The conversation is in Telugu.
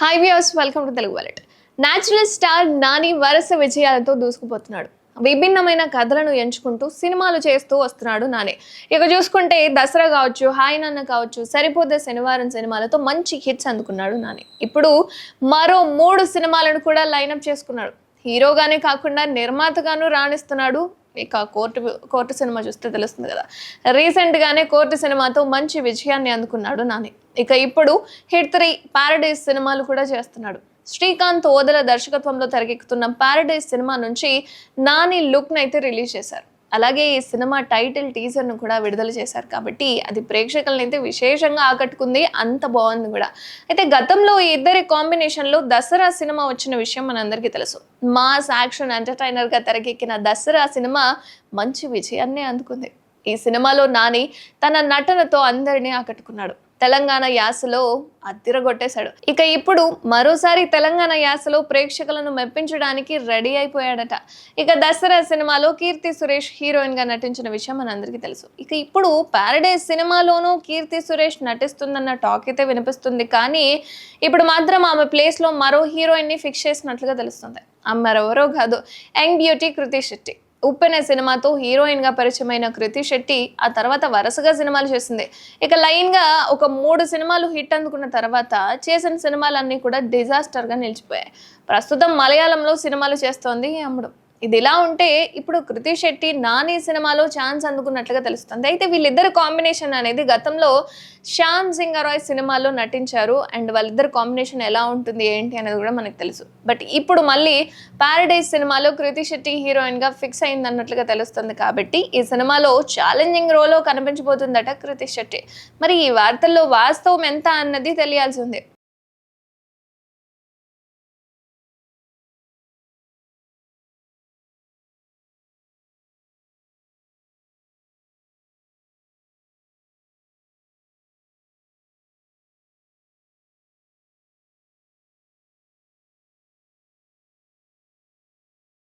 Hi views welcome to Telugu wallet natural star Nani వరుస విజయాలతో దూసుకుపోతున్నాడు. విభిన్నమైన కథలను ఎంచుకుంటూ సినిమాలు చేస్తూ వస్తున్నాడు నాని. ఇక చూసుకుంటే దసరా కావచ్చు హాయ్ నాన్న కావచ్చు సరిపోతే శనివారం సినిమాలతో మంచి హిట్స్ అందుకున్నాడు నాని. ఇప్పుడు మరో మూడు సినిమాలను కూడా లైనప్ చేసుకున్నాడు. హీరోగానే కాకుండా నిర్మాతగాను రాణిస్తున్నాడు ఇక కోర్టు కోర్టు సినిమా చూస్తే తెలుస్తుంది కదా. రీసెంట్గానే కోర్టు సినిమాతో మంచి విజయాన్ని అందుకున్నాడు నాని. ఇక ఇప్పుడు హిట్ త్రీ పారడైజ్ సినిమాలు కూడా చేస్తున్నాడు. శ్రీకాంత్ ఓదల దర్శకత్వంలో తెరకెక్కుతున్న ప్యారడైజ్ సినిమా నుంచి నాని లుక్ను అయితే రిలీజ్ చేశారు. అలాగే ఈ సినిమా టైటిల్ టీజర్ను కూడా విడుదల చేశారు కాబట్టి అది ప్రేక్షకులను అయితే విశేషంగా ఆకట్టుకుంది. అంత బాగుంది కూడా. అయితే గతంలో ఈ ఇద్దరి కాంబినేషన్లో దసరా సినిమా వచ్చిన విషయం మనందరికీ తెలుసు. మాస్ యాక్షన్ ఎంటర్టైనర్గా తెరకెక్కిన దసరా సినిమా మంచి విజయాన్ని అందుకుంది. ఈ సినిమాలో నాని తన నటనతో అందరినీ ఆకట్టుకున్నాడు. తెలంగాణ యాసలో అద్దిరగొట్టేశాడు ఇక ఇప్పుడు మరోసారి తెలంగాణ యాసలో ప్రేక్షకులను మెప్పించడానికి రెడీ అయిపోయాడట. ఇక దసరా సినిమాలో కీర్తి సురేష్ హీరోయిన్గా నటించిన విషయం మనందరికీ తెలుసు. ఇక ఇప్పుడు పారడైజ్ సినిమాలోనూ కీర్తి సురేష్ నటిస్తుందన్న టాక్ అయితే వినిపిస్తుంది. కానీ ఇప్పుడు మాత్రం ఆమె ప్లేస్లో మరో హీరోయిన్ని ఫిక్స్ చేసినట్లుగా తెలుస్తుంది. ఆమె మరెవరో కాదు. Young beauty Krithi Shetty. ఉప్పెన సినిమాతో హీరోయిన్గా పరిచయమైన కృతి శెట్టి ఆ తర్వాత వరుసగా సినిమాలు చేసింది. ఇక లైన్గా ఒక మూడు సినిమాలు హిట్ అందుకున్న తర్వాత చేసిన సినిమాలన్నీ కూడా డిజాస్టర్గా నిలిచిపోయాయి. ప్రస్తుతం మలయాళంలో సినిమాలు చేస్తోంది అమ్ముడు. ఇది ఇలా ఉంటే ఇప్పుడు కృతి శెట్టి నాని సినిమాలో ఛాన్స్ అందుకున్నట్లుగా తెలుస్తుంది. అయితే వీళ్ళిద్దరు కాంబినేషన్ అనేది గతంలో శ్యామ్ సింగరాయ్ సినిమాలో నటించారు. అండ్ వాళ్ళిద్దరు కాంబినేషన్ ఎలా ఉంటుంది ఏంటి అనేది కూడా మనకు తెలుసు. బట్ ఇప్పుడు మళ్ళీ ప్యారడైజ్ సినిమాలో కృతి శెట్టి హీరోయిన్గా ఫిక్స్ అయింది అన్నట్లుగా తెలుస్తుంది కాబట్టి ఈ సినిమాలో ఛాలెంజింగ్ రోలో కనిపించబోతుందట కృతి శెట్టి. మరి ఈ వార్తల్లో వాస్తవం ఎంత అన్నది తెలియాల్సి ఉంది.